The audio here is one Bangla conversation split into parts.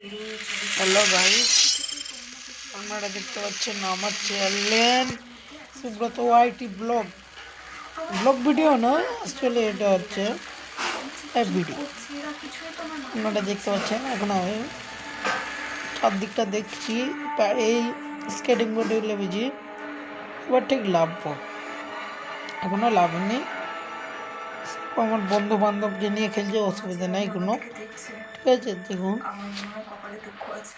হ্যালো গাইস, আপনারা দেখতে পাচ্ছেন আমার channel Subrata YT vlog. Vlog video না অ্যাকচুয়ালি এটা হচ্ছে এক ভিডিও আপনারা দেখতে পাচ্ছেন এখন আমি চারদিকটা দেখছি এই স্কেটিং বোর্ডে লেগেছি। এবার ঠিক লাভবো। এখনও লাভ নেই আমার বন্ধু বান্ধবকে নিয়ে খেলছে অসুবিধা নাই কোনো। ঠিক আছে দেখুন। কপালে দুঃখ আছে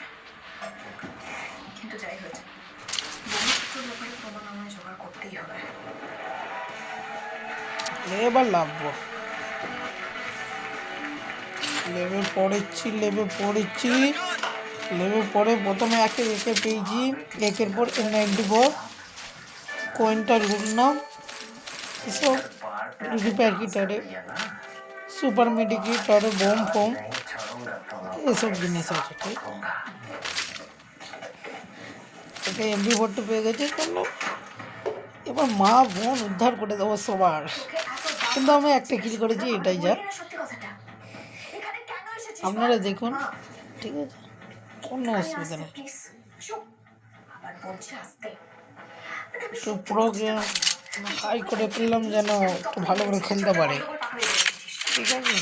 কিন্তু যাই হয়েছে ব্যাপারে প্রমাণ আমায় জোগাড় করতেই হবে। এবার লাভবো লেবে পড়েছি লেবে পড়েছি। লেবে পরে প্রথমে একে একে পেয়েছি একের পর নাইনটি ফোর কয়েনটা লুটলাম এসব রিপেয়ার কিটারে সুপার মেডিকিটারে বোম ফোম এসব জিনিস আছে ঠিক এটা এমবি ভোটটা পেয়ে গেছে চলো এবার মা বোন উদ্ধার করে দেবো সবার কিন্তু আমি একটা কিল করেছি এটাই যা আপনারা দেখুন ঠিক আছে কোনো অসুবিধা নেই একটু প্রোগ্রাম হাই করে ফেললাম যেন একটু ভালো করে খেলতে পারে। ঠিক আছে।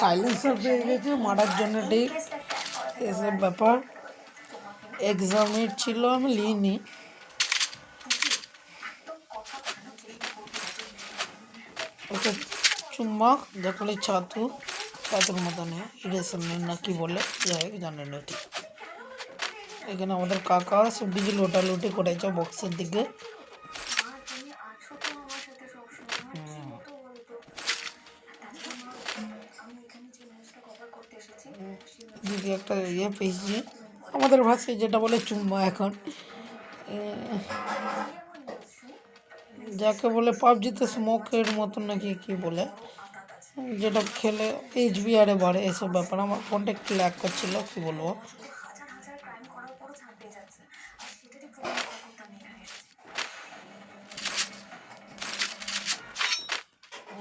সাইলেন্সার পেয়ে গেছে মারার জন্য ঠিক এসব ব্যাপার। এক্সামের ছিল আমি লিইনি ওকে চুম্মা দেখলে ছাতু। ছাতুর মতন ইরেশন না কি বলে যাই হোক জানেন ঠিক। এখানে আমাদের কাকা সব ডিজি লোটালুটি করেছে বক্সের দিকে। দিদি একটা ইয়ে পেয়েছি। আমাদের ভাষায় যেটা বলে চুম্মা এখন। যাকে বলে পাবজিতে স্মোকের মতন নাকি কি বলে যেটা খেলে এইচ বিআরে বাড়ে এসব ব্যাপার। আমার ফোনটা একটু ল্যাক করছিল কী বলব। ক্রাইম করার পরও ছাড় পেয়ে যাচ্ছে। আর সেটারই প্রমাণ করা করতে আমি এখানে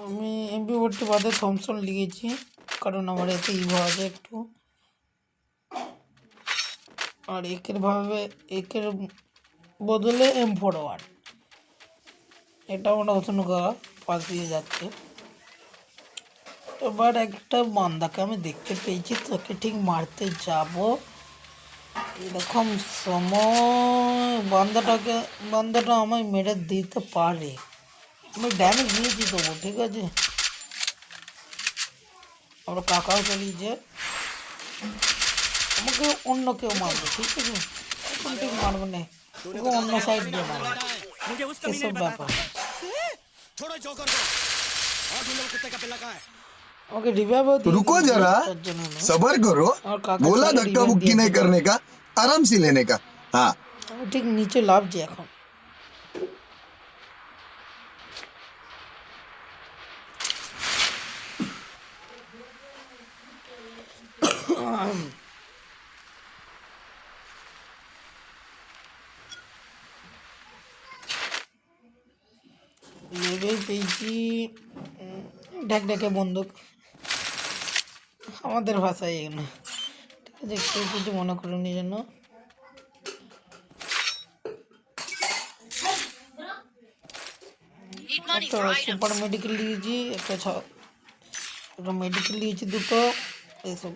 আমি বাদে থমসন লিখেছি, কারণ আমার এতে ইভো আছে একটু। আর একের ভাবে, একের বদলে এম ফোর ওয়ান এটা আমার কাকা পাশ দিয়ে যাচ্ছে। এবার একটা বান্দাকে আমি দেখতে পেয়েছি, তোকে ঠিক মারতে যাব। এরকম সময় বান্দাটাকে বান্দাটা আমায় মেরে দিতে পারে আমি ড্যামেজ নিয়েছি তবু ঠিক আছে আমরা কাকাও চালিয়েছে আমাকে অন্য কেউ মারবে ঠিক আছে এখন ঠিক মারবে না তোকে অন্য সাইড দিয়ে মারবে मुझे उसका भी এসব नहीं ব্যাপার छोड़ो जोकर को और ढूंढो वो कुत्ते का पिल्ला कहाँ है আমাকে রিভাইভও तो रुको जरा सबर करो और काका बोला सारे धक्का रिवाइव मुक्की दिए नहीं थे। करने का आराम से लेने का हाँ আমি ঠিক নিচে লাভছি এখন লেবে পেয়েছি উম, ঢাক ঢাকে বন্দুক আমাদের ভাষায় এগুলো কেউ কিছু মনে করুন জন্য একটা সুপার মেডিকেল নিয়েছি একটা ছ- একটা মেডিকেল নিয়েছি দুটো এইসব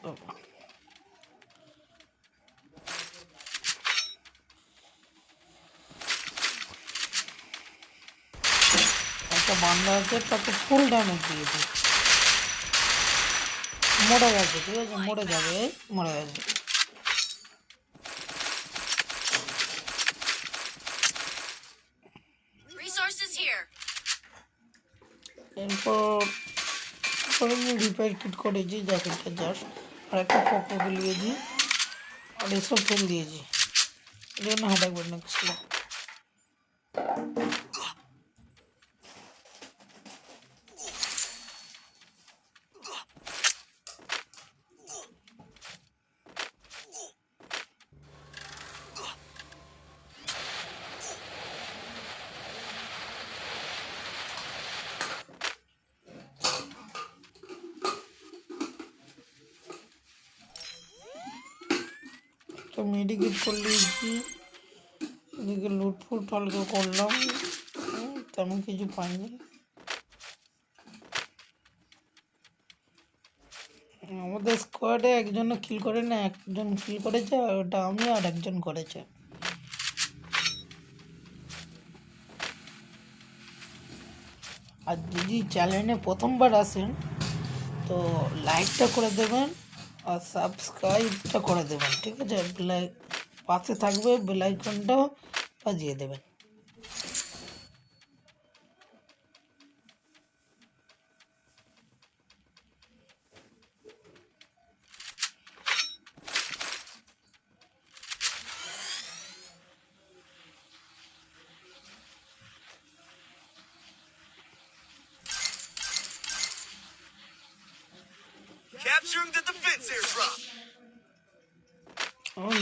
একটা বান্দা আছে তাকে ফুল ড্যামেজ দিয়েছি। মরে গেছে ঠিক আছে? মরে যাবে মরে গেছে এরপর আমি রিপেয়ার কিট করেছি জ্যাকেটটা জাস্ট আর একটা ফোকো লিয়েছি আর এসব ফেল দিয়েছি। এই জন্য হাঁটা করে নিচ্ছিল একটা মেডিকেট করে নিয়েছি এদিকে লুটফুট হালকা করলাম। তেমন কিছু পাইনি। আমাদের স্কোয়াডে একজন কিল করে না, একজন কিল করেছে ওটা আমি আর একজন করেছে। আর যদি চ্যানেলে প্রথমবার আসেন, তো লাইকটা করে দেবেন। আর সাবস্ক্রাইবটা করে দেবেন ঠিক আছে? বেলাই পাশে থাকবে বেলাইকনটাও বাজিয়ে দেবেন। Capturing the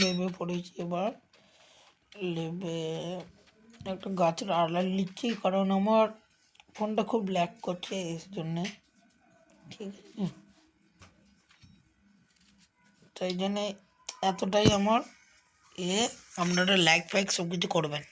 লেবে পড়েছি এবার। লেবে একটা গাছের আড়াল নিচ্ছি কারণ আমার ফোনটা খুব ল্যাক করছে এই জন্যে। ঠিক আছে? তাই জন্যে এতটাই আমার এ আপনারা লাইক ফাইক সব কিছু করবেন।